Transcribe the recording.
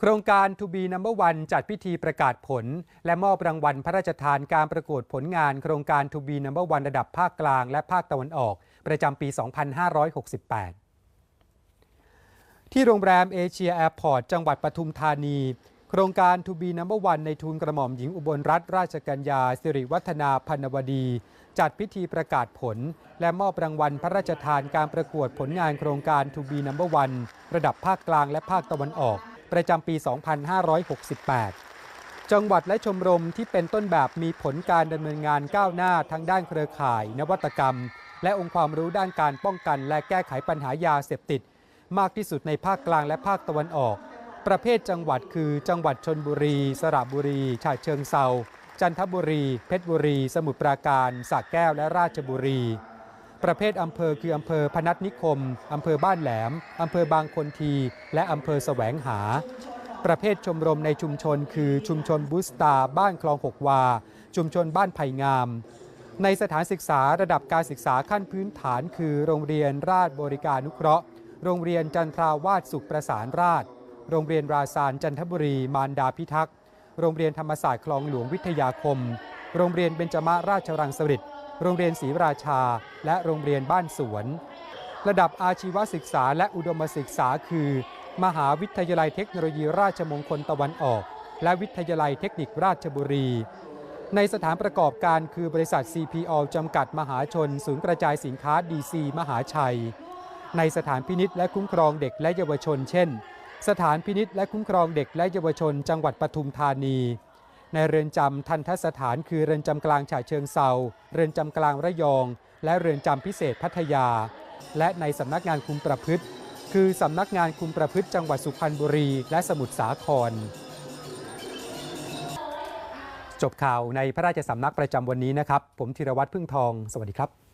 โครงการ To be Number One จัดพิธีประกาศผล และมอบรางวัลพระราชทานการประกวดผลงาน โครงการ To be Number One ระดับภาคกลางและภาคตะวันออก ประจำปี 2568 ที่โรงแรมเอเชียแอร์พอร์ตจังหวัดปทุมธานี โครงการ To be Number One ในทุนกระหม่อมหญิงอุบลรัตนราชกัญญาสิริวัฒนาพันวดี จัดพิธีประกาศผล และมอบรางวัลพระราชทานการประกวดผลงานโครงการ To be Number One ระดับภาคกลางและภาคตะวันออก ประจำปี 2568 จังหวัดและชมรมที่เป็นต้นแบบมีผลการดำเนินงานก้าวหน้าทั้งด้านเครือข่าย นวัตกรรม และองค์ความรู้ด้านการป้องกันและแก้ไขปัญหายาเสพติด มากที่สุดในภาคกลางและภาคตะวันออก ประเภทจังหวัดคือจังหวัดชนบุรี สระบุรีฉะเชิงเซาจันทบุรี เพชรบุรี สมุทรปราการสระแก้วและราชบุรี ประเภทอำเภอคืออำเภอพนัสนิคม อำเภอบ้านแหลม อำเภอบางคนที และอำเภอแสวงหา ประเภทชมรมในชุมชนคือชุมชนบุสตาบ้านคลองหกวา ชุมชนบ้านไผ่งาม ในสถานศึกษาระดับการศึกษาขั้นพื้นฐาน คือโรงเรียนราชบริการนุเคราะห์ โรงเรียนจันทราวาสสุขประสานราช โรงเรียนราซานจันทบุรี มารดาพิทักษ์ โรงเรียนธรรมศาสตร์คลองหลวงวิทยาคม โรงเรียนเบญจมาราชรังสฤษดิ์ โรงเรียนศรีราชา และโรงเรียนบ้านสวน ระดับอาชีวศึกษาและอุดมศึกษาคือ มหาวิทยาลัยเทคโนโลยีราชมงคลตะวันออก และวิทยาลัยเทคนิคราชบุรี ในสถานประกอบการคือบริษัท CPO จำกัดมหาชน ศูนย์กระจายสินค้า DC มหาชัย ในสถานพินิษและคุ้มครองเด็กและเยาวชน เช่น สถานพินิษและคุ้มครองเด็กและเยาวชน จังหวัดปทุมธานี ในเรือนจำทันทสถานคือเรือนจำกลางฉะเชิงเซาเรือนจำกลางระยอง และเรือนจำพิเศษพัทยา และในสำนักงานคุมประพฤติ คือสำนักงานคุมประพฤติจังหวัดสุพรรณบุรี และสมุทรสาคร จบข่าวในพระราชสำนักประจำวันนี้นะครับ ผมธีรวัตรพึ่งทอง สวัสดีครับ